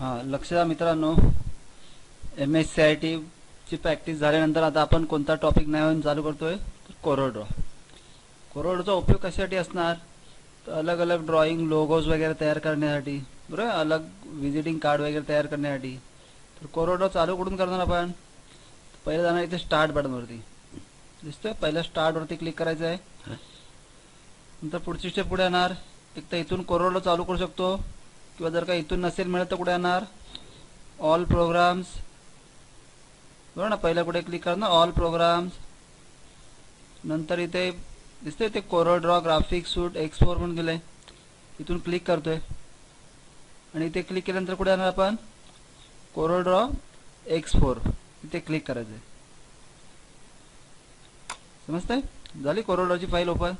हां लक्ष द्या मित्रांनो. एम एस सी आय टीची प्रॅक्टिस झाल्यानंतर आता आपण कोणता टॉपिक नवीन चालू करतोय? तर कोरोड्रॉ कोरोड्रॉचा उपयोग कशासाठी असणार? तर अलग अलग ड्रॉइंग लोगोज वगैरे तयार करण्यासाठी. बरोबर? अलग विजिटिंग कार्ड वगैरे तयार करण्यासाठी. तर कोरोड्रॉ चालू कुठून करणार आपण? पहिलं जाणार इथे स्टार्ट बटनवरती दिसतोय? पहिल्या स्टार्टवरती क्लिक करायचं आहे. नंतर पुढची स्टेप पुढे येणार. एक तर इथून कोरोडो चालू करू शकतो. किंवा जर का इथून नसेल मिळत तर कुठे येणार? ऑल प्रोग्राम्स बरोबर ना पहिल्या कुठे क्लिक करणार ऑल प्रोग्राम्स नंतर इथे दिसतंय इथे कोरोड्रॉ ग्राफिक सूट एक्सपोर म्हणून गेलंय इथून क्लिक करतोय. आणि इथे क्लिक केल्यानंतर कुठे येणार आपण? कोरोड्रॉ एक्सपोर इथे क्लिक करायचंय. समजतंय? झाली कोरोड्रॉची फाईल ओपन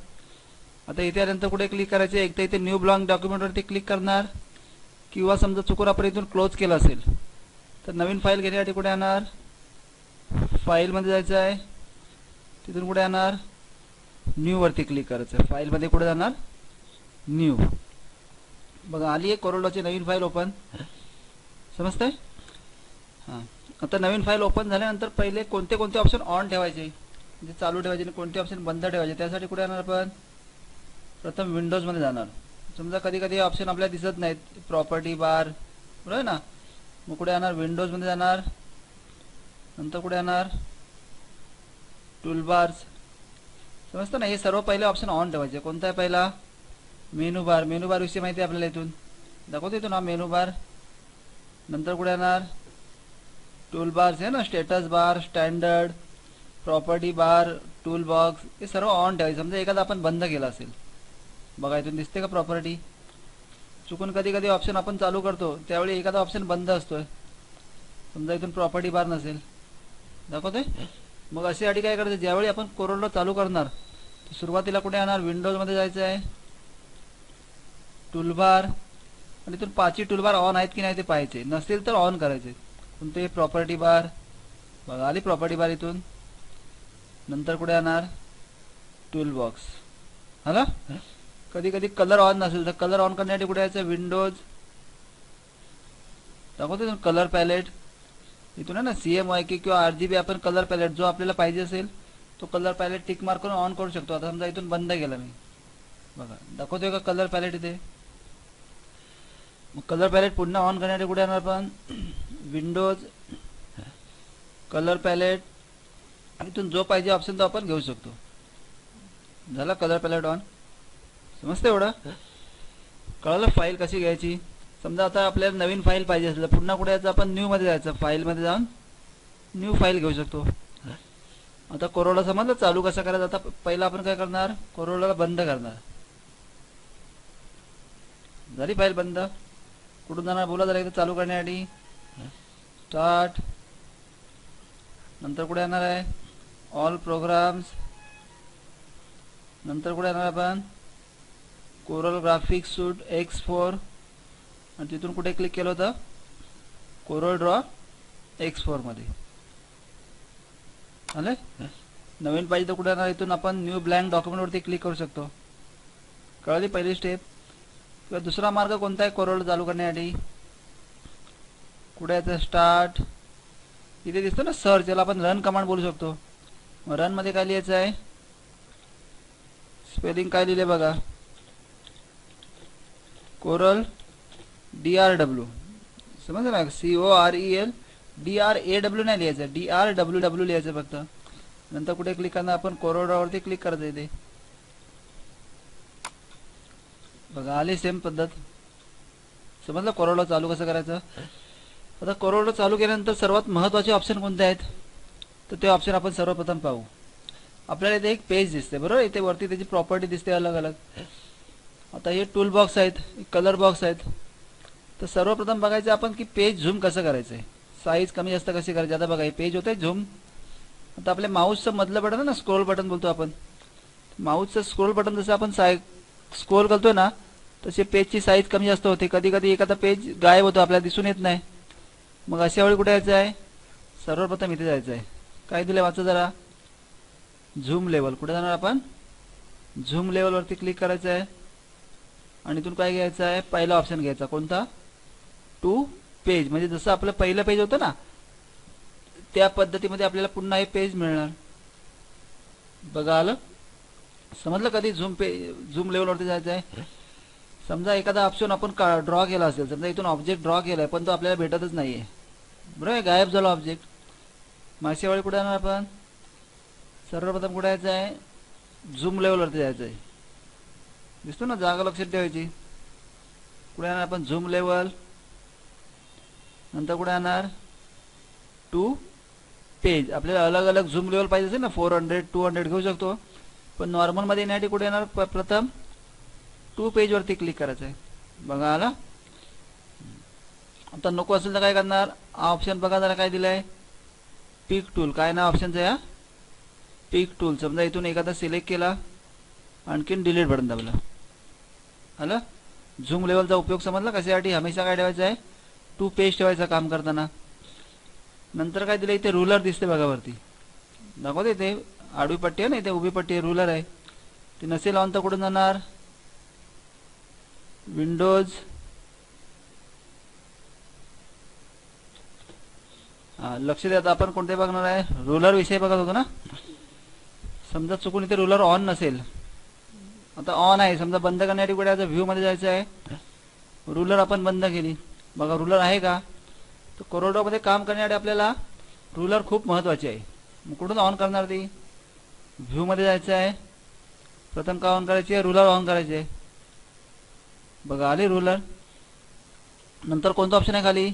आता इथे आल्यानंतर कुठे क्लिक करायचे एक तर इथे न्यू ब्लॉक डॉक्युमेंटवरती क्लिक करणार. किंवा समजा चुकून आपण इथून क्लोज केलं असेल तर नवीन फाईल घेण्यासाठी कुठे येणार? फाईलमध्ये जायचं आहे. तिथून कुठे येणार? न्यूवरती क्लिक करायचं आहे. फाईलमध्ये कुठे जाणार? न्यू बघा आली आहे कोरोडाची नवीन फाईल ओपन समजतंय? हां. आता नवीन फाईल ओपन झाल्यानंतर पहिले कोणते कोणते ऑप्शन ऑन ठेवायचे? म्हणजे चालू ठेवायचे आणि कोणते ऑप्शन बंद ठेवायचे? त्यासाठी कुठे येणार आपण? प्रथम विंडोजमध्ये जाणार. समजा कधी कधी ऑप्शन आपल्याला दिसत नाहीत. प्रॉपर्टी बार बरोबर आहे ना? मग कुठे येणार विंडोजमध्ये जाणार. नंतर कुठे येणार टूलबार्स समजतं ना? हे सर्व पहिले ऑप्शन ऑन ठेवायचे. कोणता आहे पहिला? मेनू बार मेनू बार विषयी माहिती आहे आपल्याला इथून. दाखवतो इथून हा मेनू बार नंतर कुठे येणार टूल बार्स आहे ना? Status bar standard property bar tool box हे सर्व ऑन ठेवायचं. समजा एखादा आपण बंद केला असेल. बघा इथून दिसते का प्रॉपर्टी चुकून कधी कधी ऑप्शन आपण चालू करतो त्यावेळी एखादा ऑप्शन बंद असतोय. समजा इथून प्रॉपर्टी बार नसेल. दाखवतोय? मग अशी अटी काय करायचं? ज्यावेळी आपण कोरोडो चालू करणार सुरुवातीला कुठे येणार? विंडोजमध्ये जायचं आहे. टूलबार आणि इथून पाचही टूलबार ऑन आहेत की नाही ते पाहायचे. नसतील तर ऑन करायचे. कोणते प्रॉपर्टी बार. बघा आली प्रॉपर्टी बार इथून. नंतर कुठे येणार? Tool box hello? कधी कधी कलर ऑन नसेल तर कलर ऑन करण्यासाठी कुठे यायचं विंडोज दाखवतो कलर पॅलेट इथून आहे ना सी एम वाय की किंवा आर जी बी आपण कलर पॅलेट जो आपल्याला पाहिजे असेल तो कलर पॅलेट टिक मार्क करून ऑन करू शकतो. आता समजा इथून बंद केला मी. बघा दाखवतोय का कलर पॅलेट इथे? मग कलर पॅलेट पुन्हा ऑन करण्यासाठी कुठे येणार आपण? विंडोज कलर पॅलेट इथून जो पाहिजे ऑप्शन तो आपण घेऊ शकतो. झाला कलर पॅलेट ऑन समजतं एवढं. कळलं फाईल कशी घ्यायची? समजा आता आपल्याला नवीन फाईल पाहिजे असेल पुन्हा कुठे जायचं आपण न्यूमध्ये जायचं. फाईलमध्ये जाऊन न्यू फाईल घेऊ शकतो. आता कोरोडा समजलं चालू कसं करायचं? आता पहिला आपण काय करणार? कोरोडाला बंद करणार. झाली फाईल बंद. कुठून जाणार? बोला जरा एकदा चालू करण्यासाठी. स्टार्ट नंतर कुठे येणार आहे? ऑल प्रोग्राम्स नंतर कुठे येणार आपण? Corel graphic suite X four. आणि तिथून कुठे क्लिक केलं होतं? कोरल ड्रॉ एक्स फोरमध्ये आले नवीन पाहिजे तर कुठे येणार इथून आपण न्यू ब्लँक डॉक्युमेंटवरती क्लिक करू शकतो. कळली पहिली स्टेप किंवा दुसरा मार्ग कोणता आहे? कोरल चालू करण्यासाठी. कुठे यायचं स्टार्ट इथे दिसतो ना सर्च याला आपण रन कमांड बोलू शकतो. मग रनमध्ये काय लिहायचं आहे? स्पेलिंग काय लिहिले बघा? कोरल डी आर डब्ल्यू समजलं ना C O R E L D R A W नाही लिहायचं. डी आर डब्ल्यू डब्ल्यू लिहायचं फक्त. नंतर कुठे क्लिक करणार? आपण कोरोडावरती क्लिक करता येते बघा आली सेम पद्धत. समजलं कोरोडा चालू कसं करायचं? आता कोरोडा चालू केल्यानंतर सर्वात महत्त्वाचे ऑप्शन कोणते आहेत? तर ते ऑप्शन आपण सर्वप्रथम पाहू. आपल्याला इथे एक पेज दिसते बरोबर? इथे वरती त्याची प्रॉपर्टी दिसते अलग अलग आता हे टूल बॉक्स आहेत कलर बॉक्स आहेत. तर सर्वप्रथम बघायचं आपण की पेज झूम कसं करायचं आहे साईज कमी जास्त कशी करायची? आता बघा हे पेज होते झूम आता आपल्या माऊसचं मधलं बटन ना स्क्रोल बटन बोलतो आपण. माऊसचं स्क्रोल बटन जसं आपण साय स्क्रोल करतोय ना तसे पेजची साईज कमी जास्त होते. कधी कधी एखादा पेज गायब होतो आपल्याला दिसून येत नाही. मग अशा वेळी कुठे यायचं आहे? सर्वप्रथम इथे जायचं आहे. काय दिलं वाचा जरा? झूम लेवल कुठे जाणार आपण? झूम लेवलवरती क्लिक करायचं आहे. आणि इथून काय घ्यायचं आहे? पहिला ऑप्शन घ्यायचा. कोणता? टू पेज म्हणजे जसं आपलं पहिलं पेज होतं ना त्या पद्धतीमध्ये आपल्याला पुन्हा हे पेज मिळणार. बघा आलं? समजलं कधी? झूम पे झूम लेवलवरती जायचं आहे? समजा एखादा ऑप्शन आपण का ड्रॉ केला असेल. समजा इथून ऑब्जेक्ट ड्रॉ केला आहे पण तो आपल्याला भेटतच नाहीये. बरोबर आहे? गायब झाला ऑब्जेक्ट मागच्या वेळी कुठे जाणार आपण? सर्वप्रथम कुठे यायचं आहे? झूम लेवलवरती जायचं आहे. दिसतो ना जागा लक्षात ठेवायची. कुठे येणार आपण? Zoom level. नंतर कुठे येणार टू पेज. आपल्याला अलग अलग झूम लेवल पाहिजे असेल ना फोर हंड्रेड टू हंड्रेड घेऊ शकतो. पण नॉर्मलमध्ये येण्यासाठी कुठे येणार? प- प्रथम टू पेजवरती क्लिक करायचं आहे. बघा आला? आता नको असेल तर काय करणार? ऑप्शन बघा जरा काय दिलाय. पिक टूल काय ना ऑप्शनचं या? पिक टूल समजा इथून एखादा सिलेक्ट केला आणखीन डिलीट बटन दाबला. आलं झूम लेवलचा उपयोग समजला कशासाठी हमेशा काय ठेवायचं आहे? टू पेज ठेवायचं काम करताना. नंतर काय दिलं? इथे रुलर दिसते बघा वरती. दाखवते इथे. आडवी पट्टी आहे ना? इथे उभी पट्टी आहे. रुलर आहे. ते नसेल ऑन तर कुठून जाणार? विंडोज लक्ष द्या. आता आपण कोणते बघणार आहे? रुलर विषय बघत होतो ना? समजा चुकून इथे रुलर ऑन नसेल. आता ऑन आहे. समजा बंद करण्यासाठी कुठे आता व्ह्यू मध्ये जायचं आहे. रुलर आपण बंद केली. बघा रुलर आहे का? तर कोरोडोमध्ये काम करण्यासाठी आपल्याला रुलर खूप महत्वाची आहे. मग कुठून ऑन करणार ती? व्ह्यू मध्ये जायचं आहे. प्रथम का ऑन करायची आहे? रुलर ऑन करायचे आहे. बघा आली रुलर नंतर कोणतं ऑप्शन आहे खाली?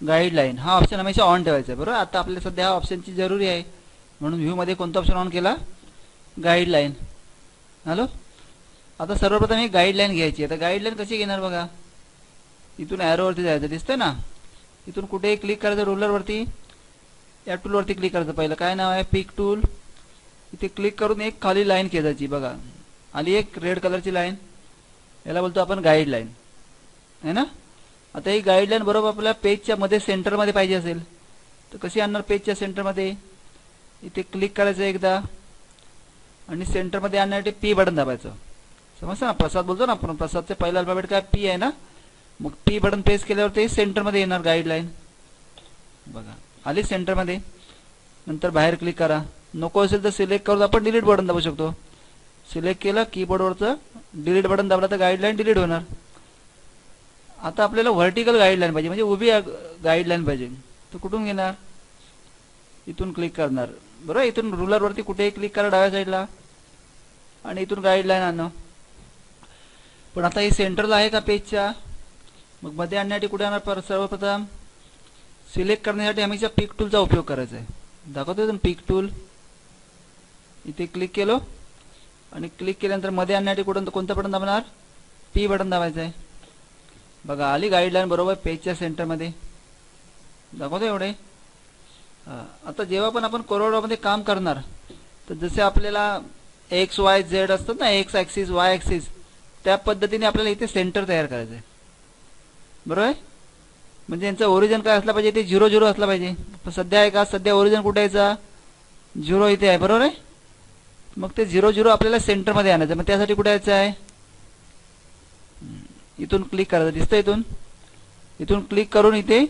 गाईडलाईन हा ऑप्शन हमेशा ऑन ठेवायचा आहे. बरोबर? आता आपल्याला सध्या हा ऑप्शनची जरुरी आहे. म्हणून व्ह्यू मध्ये कोणता ऑप्शन ऑन केला? Guideline hello? आता सर्वप्रथम ही गाईडलाईन घ्यायची. आता गाईडलाईन कशी घेणार बघा? इथून ॲरोवरती जायचं. दिसतंय ना? इथून कुठेही क्लिक करायचं रुलरवरती या टूलवरती क्लिक करायचं पहिलं. काय नाव आहे? पिक टूल इथे क्लिक करून एक खाली लाईन खेचायची बघा. आली एक रेड कलरची लाईन याला बोलतो आपण गाईडलाईन है ना? आता ही गाईडलाईन बरोबर आपल्या पेजच्या मध्ये सेंटरमध्ये पाहिजे असेल तर कशी आणणार पेजच्या सेंटरमध्ये इथे क्लिक करायचं एकदा. आणि सेंटरमध्ये आणण्यासाठी पी बटन दाबायचं. समजतं ना प्रसाद बोलतो ना आपण. प्रसादचे पहिला अल्फाबेट काय? पी आहे ना? मग पी बटन प्रेस केल्यावर ते सेंटरमध्ये येणार गाईडलाईन बघा. आली सेंटरमध्ये. नंतर बाहेर क्लिक करा. नको असेल तर सिलेक्ट करून आपण डिलीट बटन दाबू शकतो. सिलेक्ट केलं कीबोर्डवरचं डिलीट बटन दाबलं तर गाईडलाईन डिलीट होणार. आता आपल्याला व्हर्टिकल गाईडलाईन पाहिजे. म्हणजे उभी गाईडलाईन पाहिजे. तर कुठून घेणार? इथून क्लिक करणार. बरोबर इथून रुलरवरती कुठेही क्लिक करा डाव्या साईडला आणि इथून गाईडलाईन आणणं पण आता हे सेंटरला आहे का पेजच्या मग मध्ये आणण्यासाठी कुठे आणणार पर सर्वप्रथम? सिलेक्ट करण्यासाठी हमेशा पिक टूलचा उपयोग करायचा आहे. दाखवतो इथून पिक टूल इथे क्लिक केलो. आणि क्लिक केल्यानंतरमध्ये आणण्यासाठी कुठं कोणतं बटन दाबणार? पी बटन दाबायचं आहे. बघा आली गाईडलाईन बरोबर पेजच्या सेंटरमध्ये दाखवतो एवढे? आता जेव्हा पण आपण कोरोनामध्ये काम करणार तर जसे आपल्याला एक्स वाय झेड असतात ना एक्स ॲक्सिस वाय ॲक्सिस त्या पद्धतीने आपल्याला इथे सेंटर तयार करायचं आहे बरोबर आहे? म्हणजे यांचं ओरिजिन काय असलं पाहिजे ते झिरो झिरो असलं पाहिजे. पण सध्या आहे का? सध्या ओरिजिन कुठे यायचा झिरो इथे आहे बरोबर आहे? मग ते झिरो झिरो आपल्याला सेंटरमध्ये आणायचं. मग त्यासाठी कुठे यायचं आहे? इथून क्लिक करायचं. दिसतं इथून? इथून क्लिक करून इथे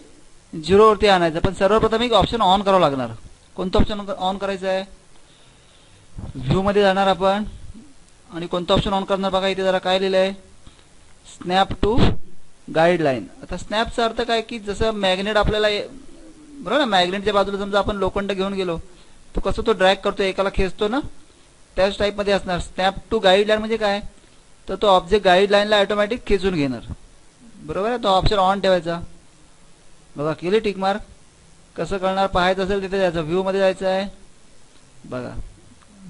झिरोवरती आणायचं. पण सर्वप्रथम एक ऑप्शन ऑन करावं लागणार. कोणतं ऑप्शन ऑन करायचं आहे? व्ह्यूमध्ये जाणार आपण. आणि कोणतं ऑप्शन ऑन करणार बघा इथे जरा काय लिहिलं आहे? स्नॅप टू गाईडलाईन आता स्नॅपचा अर्थ काय की जसं मॅग्नेट आपल्याला बरोबर ना? मॅग्नेटच्या बाजूला समजा आपण लोखंड घेऊन गेलो तो कसं तो ड्रॅग करतो एकाला खेचतो ना? त्याच टाईपमध्ये असणार. स्नॅप टू गाईडलाईन म्हणजे काय? तर तो ऑब्जेक्ट गाईडलाईनला ऑटोमॅटिक खेचून घेणार. बरोबर आहे? तो ऑप्शन ऑन ठेवायचा. बघा केली टिक मार्क? कसं कळणार पाहायचं असेल तिथे जायचं व्ह्यूमध्ये जायचं आहे. बघा.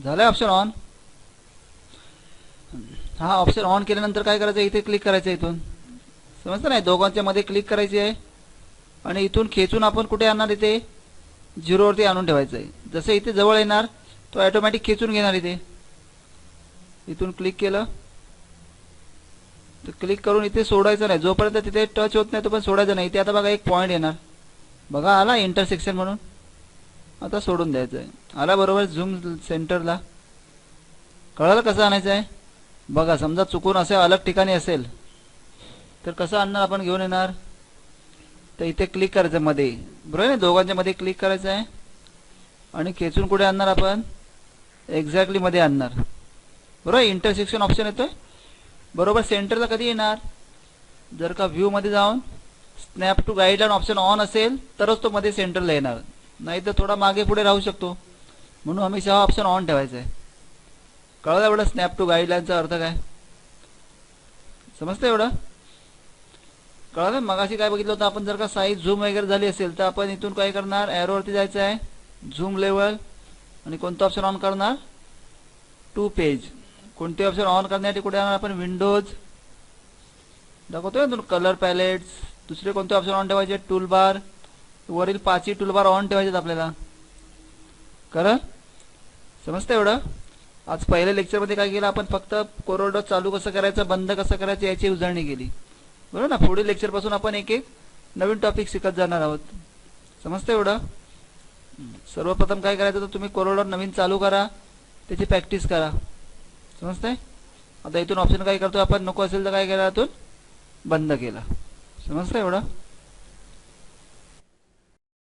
झालं ऑप्शन ऑन हा ऑप्शन ऑन केल्यानंतर काय करायचं? इथे क्लिक करायचं इथून. समजतं नाही? दोघांच्या मध्ये क्लिक करायची आहे. आणि इथून खेचून आपण कुठे आणणार इथे? झिरोवरती आणून ठेवायचं आहे. जसं इथे जवळ येणार तो ऑटोमॅटिक खेचून घेणार इथे. इथून क्लिक केलं. क्लिक करून इथे सोडायचं नाही. जोपर्यंत तिथे टच होत नाही तो पण सोडायचं नाही. इथे आता बघा एक पॉईंट येणार. बघा आला इंटरसेक्शन म्हणून. आता सोडून द्यायचं आहे. आला बरोबर झूम सेंटरला कळलं कसं आणायचं आहे? बघा समजा चुकून असे अलग ठिकाणी असेल तर कसं आणणार आपण घेऊन येणार? तर इथे क्लिक करायचं मध्ये. बरोबर आहे दोघांच्या मध्ये क्लिक करायचं आहे. आणि खेचून कुठे आणणार आपण? एक्झॅक्टली मध्ये आणणार. बरोबर इंटरसेक्शन ऑप्शन येतोय? बरोबर सेंटरला कधी येणार? जर का व्ह्यू मध्ये जाऊन snap to guideline option on असेल तरच तो मध्ये सेंटरला येणार. नाही तर थोडा मागे पुढे राहू शकतो. म्हणून हमेशा हा ऑप्शन ऑन ठेवायचा आहे. कळलं एवढं स्नॅप टू गाईडलाईनचा अर्थ काय? समजतं एवढं? कळलं? मगाशी काय बघितलं होतं? आपण जर का साईज झूम वगैरे झाली असेल तर आपण इथून काय करणार? ॲरोवरती जायचं आहे. झूम लेवल आणि कोणतं ऑप्शन ऑन करणार? टू पेज कोणते ऑप्शन ऑन करण्यासाठी कुठे जाणार आपण विंडोज दाखवतोय ना कलर पॅलेट्स दुसरे कोणते ऑप्शन ऑन ठेवायचे? टूल बार वरील पाचही टूल बार ऑन ठेवायचे आपल्याला. कळलं समजतं एवढं? आज पहिल्या लेक्चरमध्ये काय केलं? आपण फक्त कोरोडो चालू कसं करायचं बंद कसं करायचं याची उजळणी केली. बरोबर ना? पुढील लेक्चरपासून आपण एक एक नवीन टॉपिक शिकत जाणार आहोत. समजतं एवढं? सर्वप्रथम काय करायचं? तर तुम्ही कोरोडो नवीन चालू करा. त्याची प्रॅक्टिस करा. समजतंय? आता इथून ऑप्शन काय करतो आपण? नको असेल तर काय केला इथून बंद केला. समजतं एवढं?